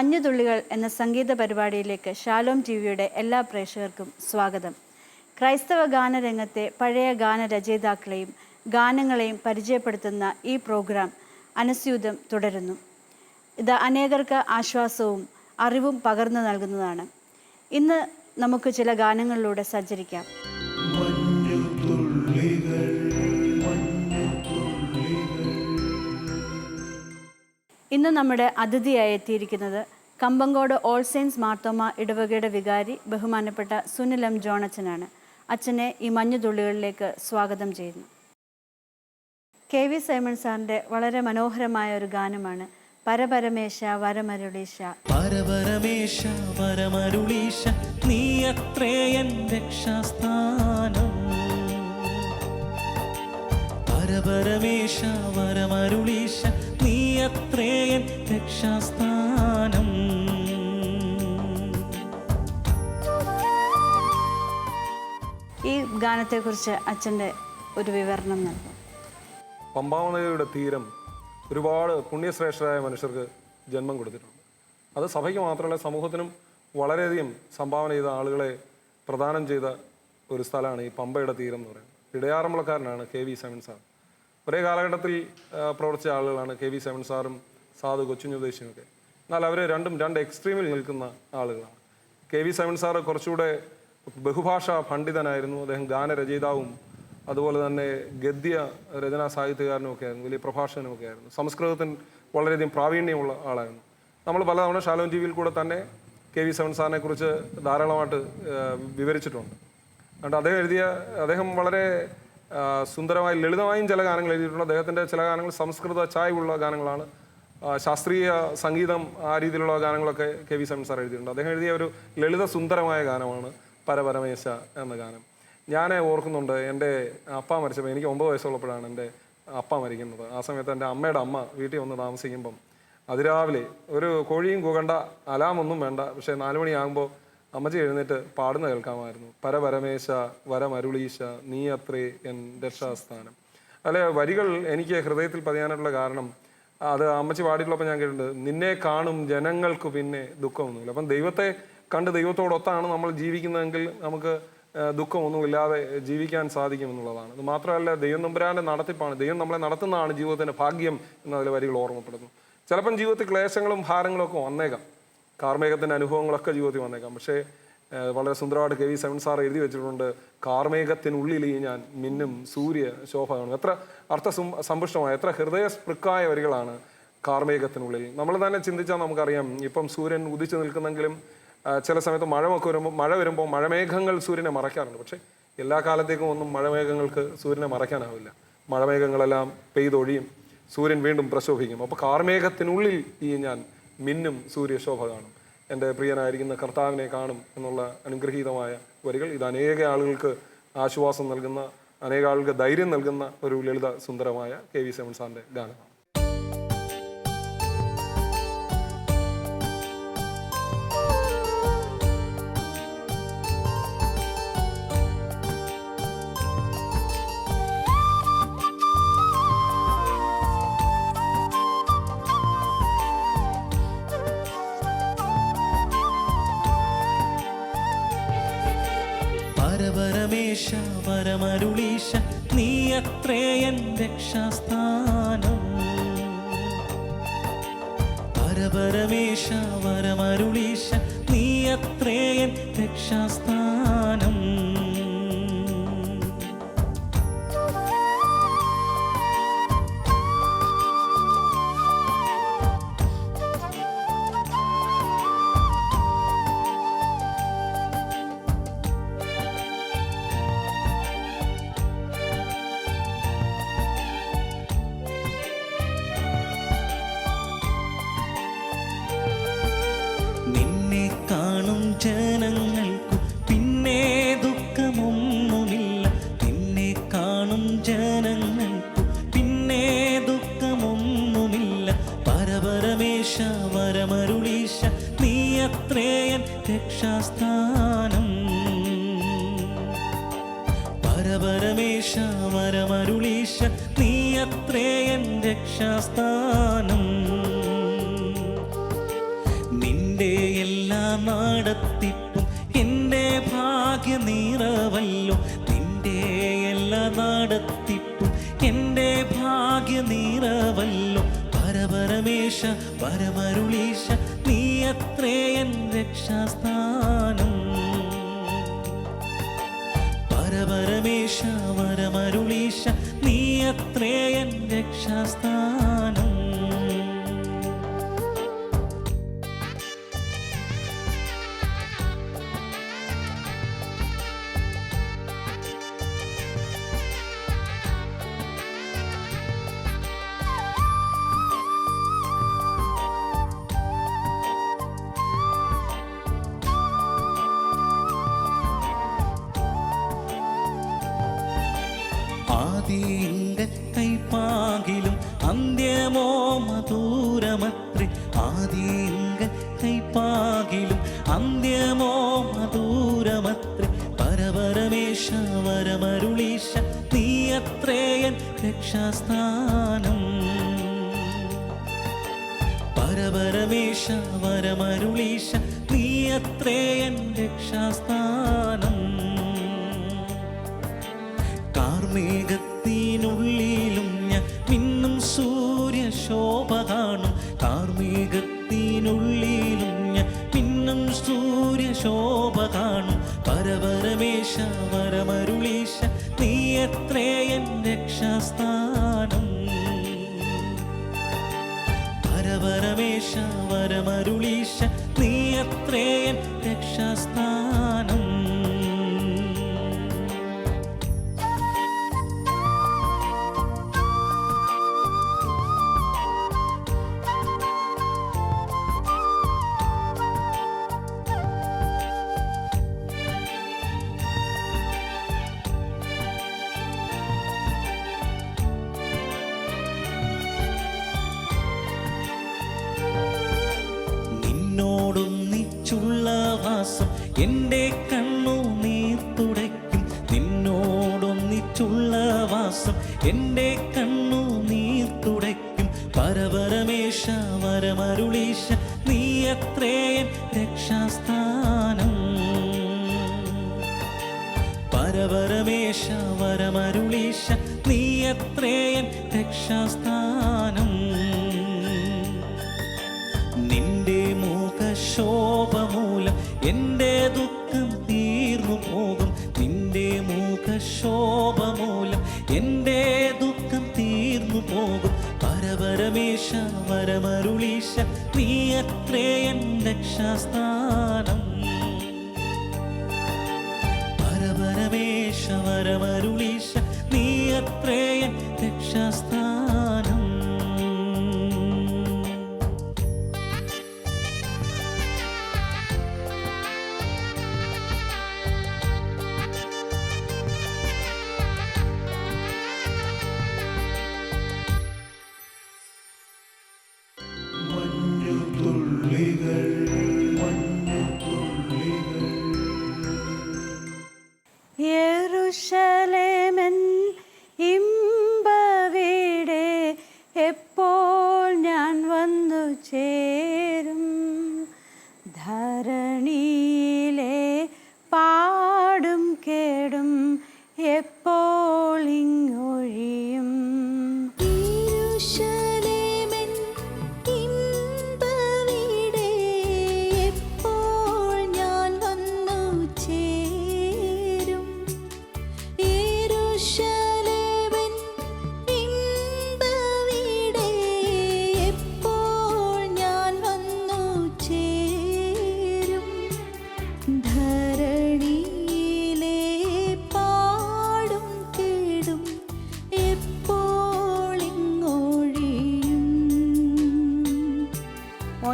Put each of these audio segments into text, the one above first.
മഞ്ഞുതുള്ളികൾ എന്ന സംഗീത പരിപാടിയിലേക്ക് Shalom T വിയുടെ എല്ലാ പ്രേക്ഷകർക്കും സ്വാഗതം. ക്രൈസ്തവ ഗാനരംഗത്തെ പഴയ ഗാനരചയിതാക്കളെയും ഗാനങ്ങളെയും പരിചയപ്പെടുത്തുന്ന ഈ പ്രോഗ്രാം അനുസ്യൂതം തുടരുന്നു. ഇത് അനേകർക്ക് ആശ്വാസവും അറിവും പകർന്നു നൽകുന്നതാണ്. ഇന്ന് നമുക്ക് ചില ഗാനങ്ങളിലൂടെ സഞ്ചരിക്കാം. ഇന്ന് നമ്മുടെ അതിഥിയായി എത്തിയിരിക്കുന്നത് കമ്പങ്കോട് ഓൾ സെയിൻസ് മാർത്തോമ ഇടവകയുടെ വികാരി ബഹുമാനപ്പെട്ട സുനിൽ എം ജോണച്ചനാണ്. അച്ഛനെ ഈ മഞ്ഞുതുള്ളികളിലേക്ക് സ്വാഗതം ചെയ്യുന്നു. കെ വി സൈമൺ സാറിന്റെ വളരെ മനോഹരമായ ഒരു ഗാനമാണ് പരപരമേശ വരമരുളീശ. പരപരമേശ വരമരുളീശ നീ രക്ഷാസ്ഥാനം. പരപരമേശ വരമരുളീശ അത്രേയൻ രക്ഷാസ്ഥാനം. ഈ ഗാനത്തെക്കുറിച്ച് അച്ഛന്റെ ഒരു വിവരണം നൽകും. പമ്പാവനയുടെ തീരം ഒരുപാട് പുണ്യശ്രേഷ്ഠരായ മനുഷ്യർക്ക് ജന്മം കൊടുത്തിട്ടുണ്ട്. അത് സഭയ്ക്ക് മാത്രമല്ല സമൂഹത്തിനും വളരെയധികം സംഭാവന ചെയ്ത ആളുകളെ പ്രദാനം ചെയ്ത ഒരു സ്ഥലമാണ് ഈ പമ്പയുടെ തീരം എന്ന് പറയുന്നത്. ഇടയാറമ്പളക്കാരനാണ് കെ വി സെവൻ സാർ. ഒരേ കാലഘട്ടത്തിൽ പ്രവർത്തിച്ച ആളുകളാണ് കെ വി സെവൻ സാറും സാധു കൊച്ചുഞ്ഞുദേശിയുമൊക്കെ എന്നാൽ അവർ രണ്ടും രണ്ട് എക്സ്ട്രീമിൽ നിൽക്കുന്ന ആളുകളാണ്. കെ വി സെവൻ സാറ് കുറച്ചുകൂടെ ബഹുഭാഷാ പണ്ഡിതനായിരുന്നു. അദ്ദേഹം ഗാനരചയിതാവും അതുപോലെ തന്നെ ഗദ്യ രചനാ സാഹിത്യകാരനും ഒക്കെ ആയിരുന്നു വലിയ പ്രഭാഷകനും ഒക്കെ ആയിരുന്നു. സംസ്കൃതത്തിൽ വളരെയധികം പ്രാവീണ്യമുള്ള ആളായിരുന്നു. നമ്മൾ പലതവണ ശാലോൻ ടി വിയിൽ കൂടെ തന്നെ കെ വി സെവൻ സാറിനെ കുറിച്ച് ധാരാളമായിട്ട് വിവരിച്ചിട്ടുണ്ട്. അതുകൊണ്ട് അദ്ദേഹം എഴുതിയ അദ്ദേഹം വളരെ സുന്ദരമായി ലളിതമായും ചില ഗാനങ്ങൾ എഴുതിയിട്ടുണ്ട്. അദ്ദേഹത്തിന്റെ ചില ഗാനങ്ങൾ സംസ്കൃത ചായവുള്ള ഗാനങ്ങളാണ്. ശാസ്ത്രീയ സംഗീതം ആ രീതിയിലുള്ള ഗാനങ്ങളൊക്കെ കെ വി സമൻ സാർ എഴുതിയിട്ടുണ്ട്. അദ്ദേഹം എഴുതിയ ഒരു ലളിത സുന്ദരമായ ഗാനമാണ് പരപരമേശ എന്ന ഗാനം. ഞാൻ ഓർക്കുന്നുണ്ട് എന്റെ അപ്പ മരിച്ചപ്പോൾ എനിക്ക് ഒമ്പത് വയസ്സുള്ളപ്പോഴാണ് എന്റെ അപ്പ മരിക്കുന്നത്. ആ സമയത്ത് എന്റെ അമ്മയുടെ അമ്മ വീട്ടിൽ വന്ന് താമസിക്കുമ്പം അതിരാവിലെ ഒരു കോഴിയും കുകണ്ട അലാമൊന്നും വേണ്ട. പക്ഷേ നാല് മണിയാകുമ്പോൾ അമ്മച്ചി എഴുന്നേറ്റ് പാടുന്ന കേൾക്കാമായിരുന്നു. പരപരമേശ വരമരുളീശ നീ അത്രേ എൻ രക്ഷാസ്ഥാനം അല്ലെ വരികൾ എനിക്ക് ഹൃദയത്തിൽ പതിയാനായിട്ടുള്ള കാരണം അത് അമ്മച്ചി പാടിയിട്ടുള്ളപ്പോൾ ഞാൻ കേട്ടിട്ടുണ്ട്. നിന്നെ കാണും ജനങ്ങൾക്ക് പിന്നെ ദുഃഖമൊന്നുമില്ല. അപ്പം ദൈവത്തെ കണ്ട് ദൈവത്തോടൊത്താണ് നമ്മൾ ജീവിക്കുന്നതെങ്കിൽ നമുക്ക് ദുഃഖമൊന്നും ദുഃഖമൊന്നുമില്ലാതെ ജീവിക്കാൻ സാധിക്കും എന്നുള്ളതാണ് അത് മാത്രമല്ല ദൈവം നമ്പുരാന്റെ നടത്തിപ്പാണ്. ദൈവം നമ്മളെ നടത്തുന്നതാണ് ജീവിതത്തിന്റെ ഭാഗ്യം എന്നതിലെ വരികൾ ഓർമ്മപ്പെടുന്നു. ചിലപ്പം ജീവിതത്തിൽ ക്ലേശങ്ങളും ഭാരങ്ങളും ഒക്കെ വന്നേക്കാം. കാർമേഘത്തിന്റെ അനുഭവങ്ങളൊക്കെ ജീവിതത്തിൽ വന്നേക്കാം. പക്ഷേ വളരെ സുന്ദരമായിട്ട് കെ വി സെവൻ സാർ എഴുതി വെച്ചിട്ടുണ്ട് കാർമേഘത്തിനുള്ളിൽ ഈ ഞാൻ മിന്നും സൂര്യ ശോഭ കാണും എത്ര അർത്ഥ സമ്പുഷ്ടമായ എത്ര ഹൃദയസ്പൃക്കായ വരികളാണ് കാർമേഘത്തിനുള്ളിൽ. നമ്മൾ തന്നെ ചിന്തിച്ചാൽ നമുക്കറിയാം ഇപ്പം സൂര്യൻ ഉദിച്ചു നിൽക്കുന്നെങ്കിലും ചില സമയത്ത് മഴമൊക്കെ വരുമ്പോൾ മഴ വരുമ്പോൾ മഴമേഘങ്ങൾ സൂര്യനെ മറയ്ക്കാറുണ്ട്. പക്ഷേ എല്ലാ കാലത്തേക്കും ഒന്നും മഴമേഘങ്ങൾക്ക് സൂര്യനെ മറയ്ക്കാനാവില്ല. മഴമേഘങ്ങളെല്ലാം പെയ്തൊഴിയും സൂര്യൻ വീണ്ടും പ്രശോഭിക്കും. അപ്പോൾ കാർമേഘത്തിനുള്ളിൽ ഈ ഞാൻ മിന്നും സൂര്യശോഭ കാണും. എന്റെ പ്രിയനായിരിക്കുന്ന കർത്താവിനെ കാണും എന്നുള്ള അനുഗ്രഹീതമായ വരികൾ. ഇത് അനേക ആളുകൾക്ക് ആശ്വാസം നൽകുന്ന അനേക ആളുകൾക്ക് ധൈര്യം നൽകുന്ന ഒരു ലളിത സുന്ദരമായ കെ വി സെവൻ സാറിന്റെ ഗാനമാണ്. മരുളീശ നീ അത്രേ എൻ രക്ഷാസ്ഥാനം. നിന്റെ എല്ലാ നാടത്തിപ്പും എന്റെ ഭാഗ്യ നീറവല്ലോ നിന്റെ എല്ലാ നാടത്തിപ്പും എന്റെ ഭാഗ്യ നീറവല്ലോ പരപരമേശ പരമരുളീശ നീ അത്രേ എൻ രക്ഷാസ്ഥാനം. പരപരമേശ വരമരുളീശ നീ അത്രേ എൻ രക്ഷാസ്ഥാനം. അത്രേയൻ രക്ഷാസ്ഥാനം. കാർമേഘത്തിനുള്ളിലും ഞാൻ മിന്നും സൂര്യ ശോഭ കാണും. കാർമേഘത്തിനുള്ളിലും ഞാൻ മിന്നും സൂര്യ ശോഭ കാണും. പരപരമേശ പരമരുളീശ നീ എത്രയൻ രക്ഷാസ്ഥാനം. പരപരമേശ വരമരുളീശ നീ അത്രേയൻ രക്ഷാസ്ഥാനം. എന്റെ കണ്ണു നീർ തുടയ്ക്കും. നിന്നോടൊന്നിച്ചുള്ള വാസം എന്റെ കണ്ണു നീർ തുടയ്ക്കും. പരപരമേശ വരമരുളീശ നീ അത്രേയൻ രക്ഷാസ്ഥാനം. പരപരമേശ വരമരുളീശ നീ അത്രേയൻ രക്ഷാസ്ഥാനം. നിന്റെ മൂലം എന്റെ ദുഃഖം തീർന്നു പോകും. നിന്റെ മുഖശോഭ മൂലം എന്റെ ദുഃഖം തീർന്നു പോകും. പരപരമേശ വരമരുളീശ നീ അത്രേ അത്രേയൻ രക്ഷാസ്ഥാനം. പരപരമേശ വരമരുളീശ നീ അത്രേയൻ രക്ഷാസ്ഥാനം.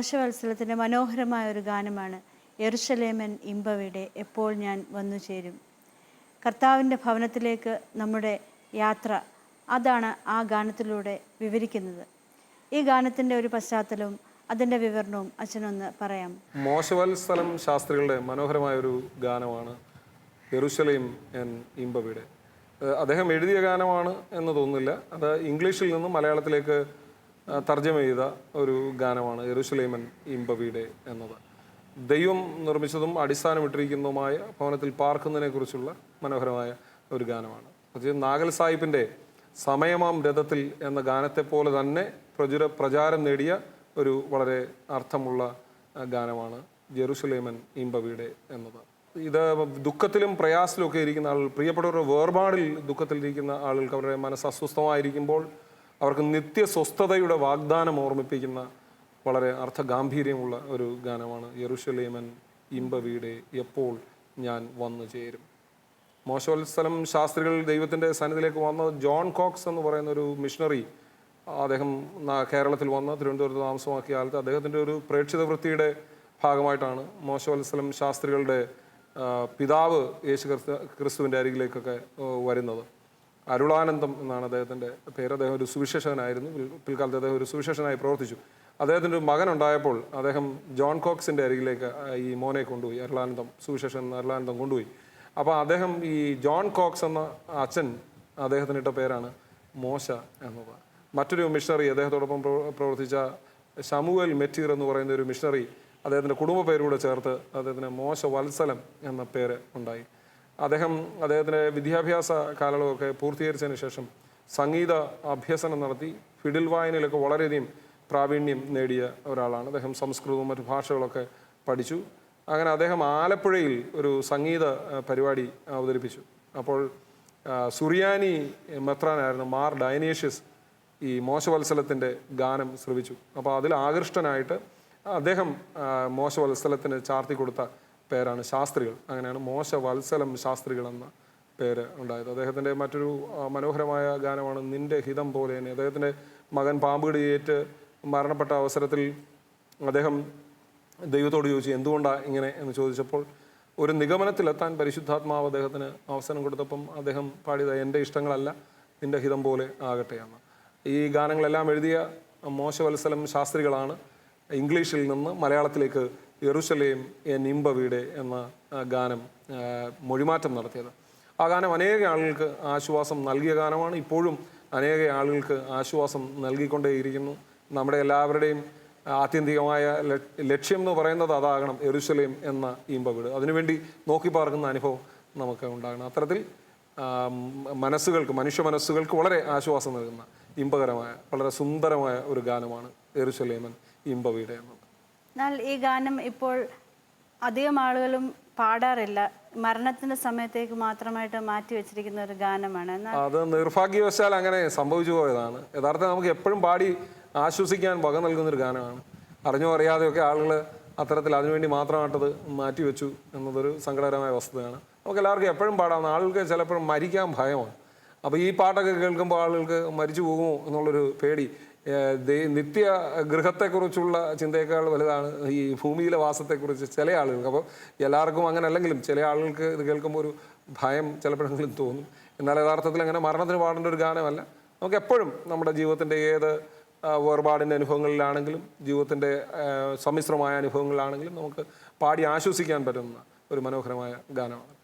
മോശവത്സലത്തിന്റെ മനോഹരമായ ഒരു ഗാനമാണ് എറുശലേമൻ ഇമ്പവിടെ എപ്പോൾ ഞാൻ വന്നു ചേരും. കർത്താവിന്റെ ഭവനത്തിലേക്ക് നമ്മുടെ യാത്ര അതാണ് ആ ഗാനത്തിലൂടെ വിവരിക്കുന്നത്. ഈ ഗാനത്തിന്റെ ഒരു പശ്ചാത്തലവും അതിന്റെ വിവരണവും അച്ഛനൊന്ന് പറയാം. മോശവത്സലം ശാസ്ത്രികളുടെ മനോഹരമായ ഒരു ഗാനമാണ് എറുശലേം ഇമ്പവിടെ. അദ്ദേഹം എഴുതിയ ഗാനമാണ് എന്ന് തോന്നുന്നില്ല. അത് ഇംഗ്ലീഷിൽ നിന്നും മലയാളത്തിലേക്ക് തർജമ ചെയ്ത ഒരു ഗാനമാണ് യെറുശലേമൻ ഇമ്പവീടെ എന്നത്. ദൈവം നിർമ്മിച്ചതും അടിസ്ഥാനമിട്ടിരിക്കുന്നതുമായ ഭവനത്തിൽ പാർക്കുന്നതിനെ കുറിച്ചുള്ള മനോഹരമായ ഒരു ഗാനമാണ്. പക്ഷേ നാഗൽ സാഹിബിന്റെ സമയമാം രഥത്തിൽ എന്ന ഗാനത്തെ പോലെ തന്നെ പ്രചുര പ്രചാരം നേടിയ ഒരു വളരെ അർത്ഥമുള്ള ഗാനമാണ് ജെറുസലേമൻ ഇമ്പവീടെ എന്നത്. ഇത് ദുഃഖത്തിലും പ്രയാസത്തിലും ഒക്കെ ഇരിക്കുന്ന ആളുകൾ പ്രിയപ്പെട്ടവരുടെ വേർപാടിൽ ദുഃഖത്തിലിരിക്കുന്ന ആളുകൾക്ക് അവരുടെ മനസ്സ് അസ്വസ്ഥമായിരിക്കുമ്പോൾ അവർക്ക് നിത്യ സ്വസ്ഥതയുടെ വാഗ്ദാനം ഓർമ്മിപ്പിക്കുന്ന വളരെ അർത്ഥഗാംഭീര്യമുള്ള ഒരു ഗാനമാണ് യെറുഷലേമൻ ഇമ്പവീടെ എപ്പോൾ ഞാൻ വന്നു ചേരും. മോശവത്സലം ശാസ്ത്രികൾ ദൈവത്തിന്റെ സന്നിധിയിലേക്ക് വന്ന ജോൺ കോക്സ് എന്ന് പറയുന്ന ഒരു മിഷണറി അദ്ദേഹം കേരളത്തിൽ വന്ന് തിരുവനന്തപുരത്ത് താമസമാക്കിയ കാലത്ത് അദ്ദേഹത്തിന്റെ ഒരു പ്രേക്ഷിത വൃത്തിയുടെ ഭാഗമായിട്ടാണ് മോശവത്സലം ശാസ്ത്രികളുടെ പിതാവ് യേശു ക്രിസ്തു ക്രിസ്തുവിന്റെ അരികിലേക്കൊക്കെ വരുന്നത്. അരുളാനന്ദം എന്നാണ് അദ്ദേഹത്തിന്റെ പേര്. അദ്ദേഹം ഒരു സുവിശേഷകനായിരുന്നു. പിൽ- പിൽക്കാലത്ത് അദ്ദേഹം ഒരു സുവിശേഷനായി പ്രവർത്തിച്ചു. അദ്ദേഹത്തിന്റെ ഒരു മകൻ ഉണ്ടായപ്പോൾ അദ്ദേഹം ജോൺ കോക്സിന്റെ അരികിലേക്ക് ഈ മോനെ കൊണ്ടുപോയി. അരുളാനന്ദം സുവിശേഷൻ അരുളാനന്ദം കൊണ്ടുപോയി. അപ്പോൾ അദ്ദേഹം ഈ ജോൺ കോക്സ് എന്ന അച്ഛൻ അദ്ദേഹത്തിന് ഇട്ട പേരാണ് മോശ എന്നത്. മറ്റൊരു മിഷണറി അദ്ദേഹത്തോടൊപ്പം പ്രവർത്തിച്ച ഷമുവൽ മെറ്റീർ എന്ന് പറയുന്ന ഒരു മിഷണറി അദ്ദേഹത്തിന്റെ കുടുംബ പേരുകൂടെ ചേർത്ത് അദ്ദേഹത്തിന് മോശ വത്സലം എന്ന പേര് ഉണ്ടായി. അദ്ദേഹം അദ്ദേഹത്തിന്റെ വിദ്യാഭ്യാസ കാലയളവൊക്കെ പൂർത്തീകരിച്ചതിന് ശേഷം സംഗീത അഭ്യസനം നടത്തി ഫിഡിൽ വായനയിലൊക്കെ വളരെയധികം പ്രാവീണ്യം നേടിയ ഒരാളാണ്. അദ്ദേഹം സംസ്കൃതവും മറ്റു ഭാഷകളൊക്കെ പഠിച്ചു. അങ്ങനെ അദ്ദേഹം ആലപ്പുഴയിൽ ഒരു സംഗീത പരിപാടി അവതരിപ്പിച്ചു. അപ്പോൾ സുറിയാനി മെത്രാനായിരുന്നു മാർ ഡയനേഷ്യസ് ഈ മോശവത്സലത്തിന്റെ ഗാനം ശ്രവിച്ചു. അപ്പോൾ അതിൽ ആകൃഷ്ടനായിട്ട് അദ്ദേഹം മോശവത്സലത്തിന് ചാർത്തി കൊടുത്ത പേരാണ് ശാസ്ത്രികൾ. അങ്ങനെയാണ് മോശ വത്സലം ശാസ്ത്രികൾ എന്ന പേര് ഉണ്ടായത്. അദ്ദേഹത്തിന്റെ മറ്റൊരു മനോഹരമായ ഗാനമാണ് നിന്റെ ഹിതം പോലെ തന്നെ. അദ്ദേഹത്തിന്റെ മകൻ പാമ്പുകടിയേറ്റ് മരണപ്പെട്ട അവസരത്തിൽ അദ്ദേഹം ദൈവത്തോട് ചോദിച്ചു എന്തുകൊണ്ടാണ് ഇങ്ങനെ? എന്ന് ചോദിച്ചപ്പോൾ ഒരു നിഗമനത്തിലെത്താൻ പരിശുദ്ധാത്മാവ് അദ്ദേഹത്തിന് അവസരം കൊടുത്തപ്പം അദ്ദേഹം പാടിയത് എന്റെ ഇഷ്ടങ്ങളല്ല നിന്റെ ഹിതം പോലെ ആകട്ടെ എന്ന്. ഈ ഗാനങ്ങളെല്ലാം എഴുതിയ മോശവത്സലം ശാസ്ത്രികളാണ് ഇംഗ്ലീഷിൽ നിന്ന് മലയാളത്തിലേക്ക് യെറുശലേം എ നിംബവീടെ എന്ന ഗാനം മൊഴിമാറ്റം നടത്തിയത്. ആ ഗാനം അനേക ആളുകൾക്ക് ആശ്വാസം നൽകിയ ഗാനമാണ്. ഇപ്പോഴും അനേക ആളുകൾക്ക് ആശ്വാസം നൽകിക്കൊണ്ടേയിരിക്കുന്നു. നമ്മുടെ എല്ലാവരുടെയും ആത്യന്തികമായ ലക്ഷ്യം എന്ന് പറയുന്നത് അതാകണം എറുസലേം എന്ന ഇമ്പ വീട് അതിനുവേണ്ടി നോക്കി പാർക്കുന്ന അനുഭവം നമുക്ക് ഉണ്ടാകണം. അത്തരത്തിൽ മനസ്സുകൾക്ക് മനുഷ്യ മനസ്സുകൾക്ക് വളരെ ആശ്വാസം നൽകുന്ന ഇമ്പകരമായ വളരെ സുന്ദരമായ ഒരു ഗാനമാണ് എറുസലേമൻ ഇമ്പ വീട് എന്നത്. എന്നാൽ ഈ ഗാനം ഇപ്പോൾ അധികം ആളുകളും പാടാറില്ല. മരണത്തിന്റെ സമയത്തേക്ക് മാത്രമായിട്ട് മാറ്റി വെച്ചിരിക്കുന്ന ഒരു ഗാനമാണ്. അത് നിർഭാഗ്യവശാൽ അങ്ങനെ സംഭവിച്ചു പോയതാണ്. യഥാർത്ഥം നമുക്ക് എപ്പോഴും പാടി ആശ്വസിക്കാൻ വക നൽകുന്ന ഒരു ഗാനമാണ്. അറിഞ്ഞോ അറിയാതെയൊക്കെ ആളുകൾ അത്തരത്തിൽ അതിനുവേണ്ടി മാത്രമായിട്ടത് മാറ്റിവെച്ചു എന്നതൊരു സങ്കടകരമായ വസ്തുതയാണ്. നമുക്ക് എല്ലാവർക്കും എപ്പോഴും പാടാം ആളുകൾക്ക് ചിലപ്പോഴും മരിക്കാൻ ഭയമാണ്. അപ്പോൾ ഈ പാട്ടൊക്കെ കേൾക്കുമ്പോൾ ആളുകൾക്ക് മരിച്ചു പോകുമോ എന്നുള്ളൊരു പേടി നിത്യ ഗൃഹത്തെക്കുറിച്ചുള്ള ചിന്തയേക്കാൾ വലുതാണ് ഈ ഭൂമിയിലെ വാസത്തെക്കുറിച്ച് ചില ആളുകൾക്ക്. അപ്പോൾ എല്ലാവർക്കും അങ്ങനെ അല്ലെങ്കിലും ചില ആളുകൾക്ക് ഇത് കേൾക്കുമ്പോൾ ഒരു ഭയം ചിലപ്പോഴെങ്കിലും തോന്നും. എന്നാൽ യഥാർത്ഥത്തിൽ അങ്ങനെ മരണത്തിന് പാടേണ്ട ഒരു ഗാനമല്ല. നമുക്ക് എപ്പോഴും നമ്മുടെ ജീവിതത്തിന്റെ ഏത് വേർപാടിന്റെ അനുഭവങ്ങളിലാണെങ്കിലും ജീവിതത്തിന്റെ സമ്മിശ്രമായ അനുഭവങ്ങളിലാണെങ്കിലും നമുക്ക് പാടി ആശ്വസിക്കാൻ പറ്റുന്ന ഒരു മനോഹരമായ ഗാനമാണ്.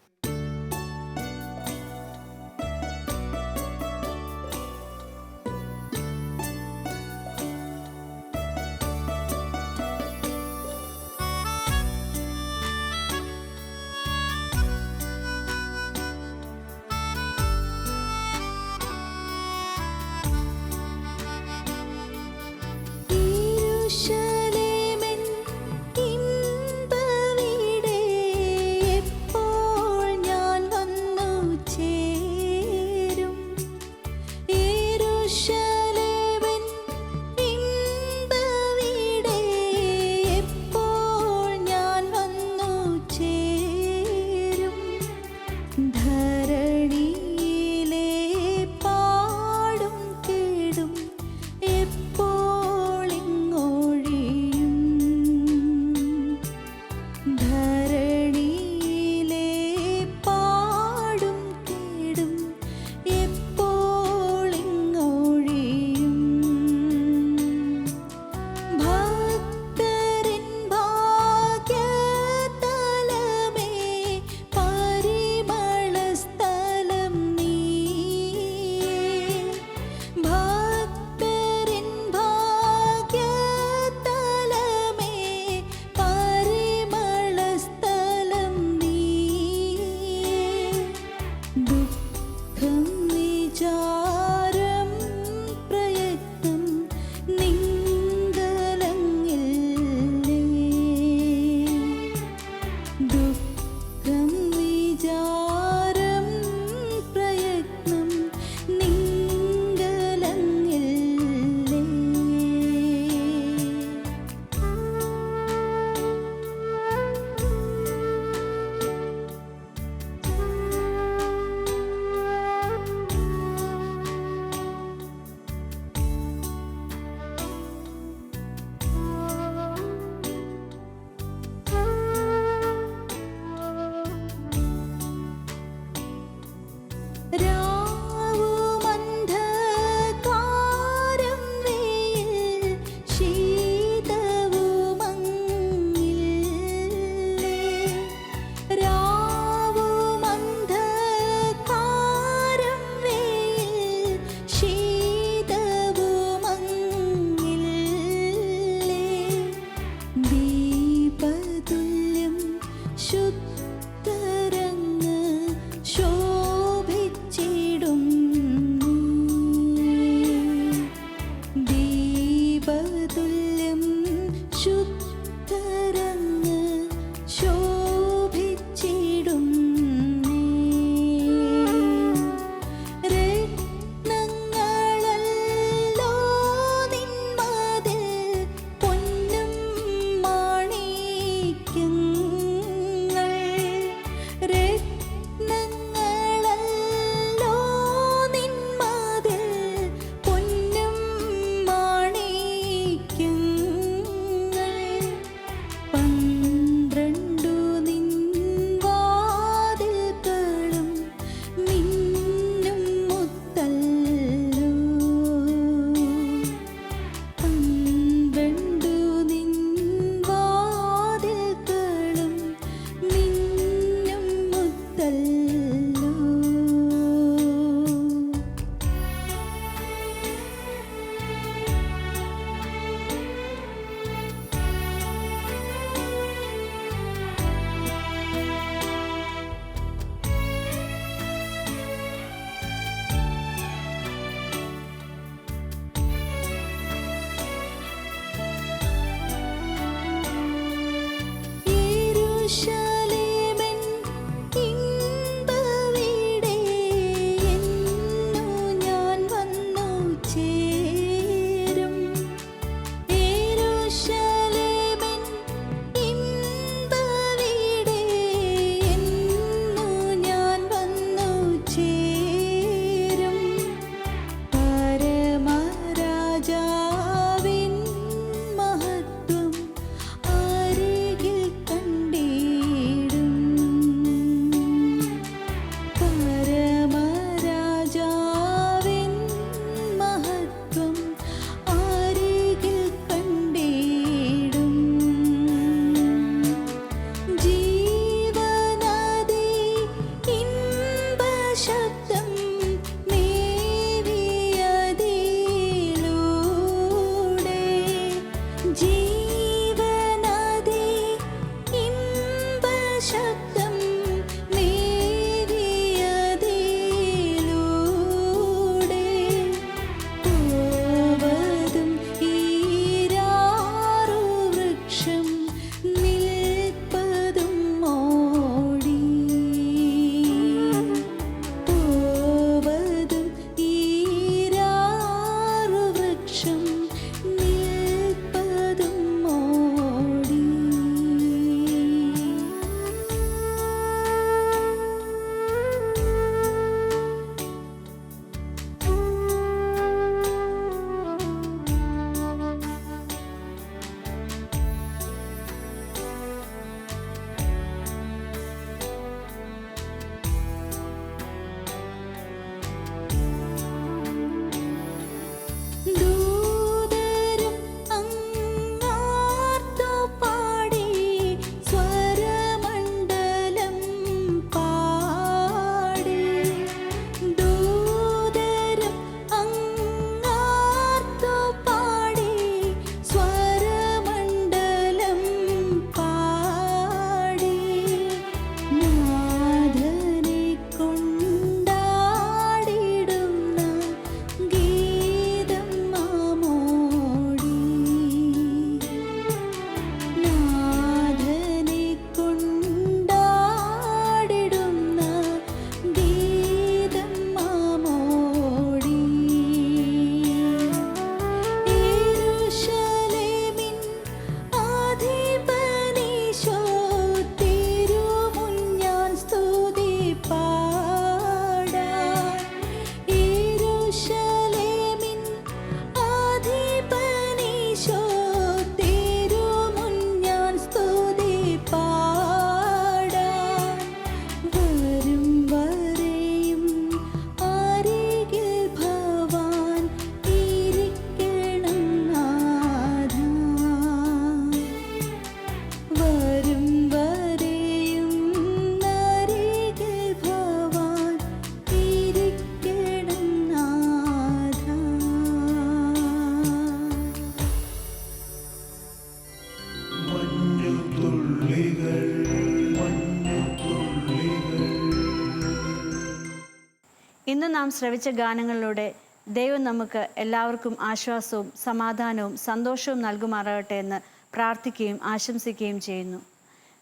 നാം ശ്രവിച്ച ഗാനങ്ങളിലൂടെ ദൈവം നമുക്ക് എല്ലാവർക്കും ആശ്വാസവും സമാധാനവും സന്തോഷവും നൽകുമാറാകട്ടെ എന്ന് പ്രാർത്ഥിക്കുകയും ആശംസിക്കുകയും ചെയ്യുന്നു.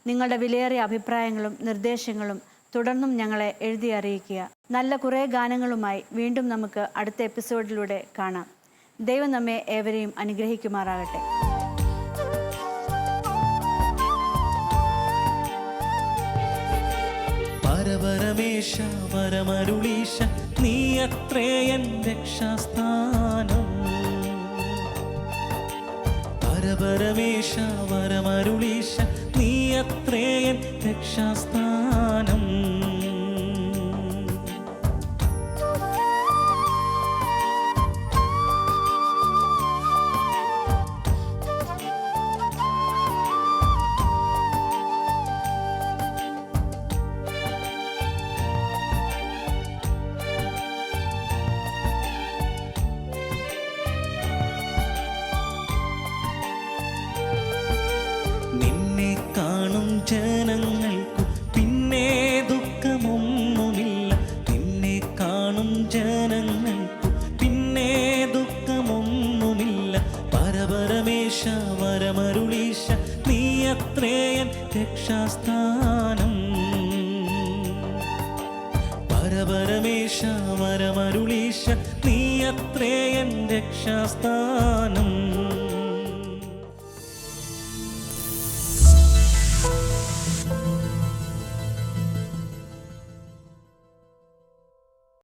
നിങ്ങളുടെ വിലയേറിയ അഭിപ്രായങ്ങളും നിർദ്ദേശങ്ങളും തുടർന്നും ഞങ്ങളെ എഴുതി അറിയിക്കുക. നല്ല കുറേ ഗാനങ്ങളുമായി വീണ്ടും നമുക്ക് അടുത്ത എപ്പിസോഡിലൂടെ കാണാം. ദൈവം നമ്മെ ഏവരെയും അനുഗ്രഹിക്കുമാറാകട്ടെ. പരപരമേശ പരമരുളീശ നീ അത്രേയൻ രക്ഷാസ്ഥാനം. പരപരമേശ പരമരുളീശ നീ അത്രേയൻ രക്ഷാസ്ഥാനം.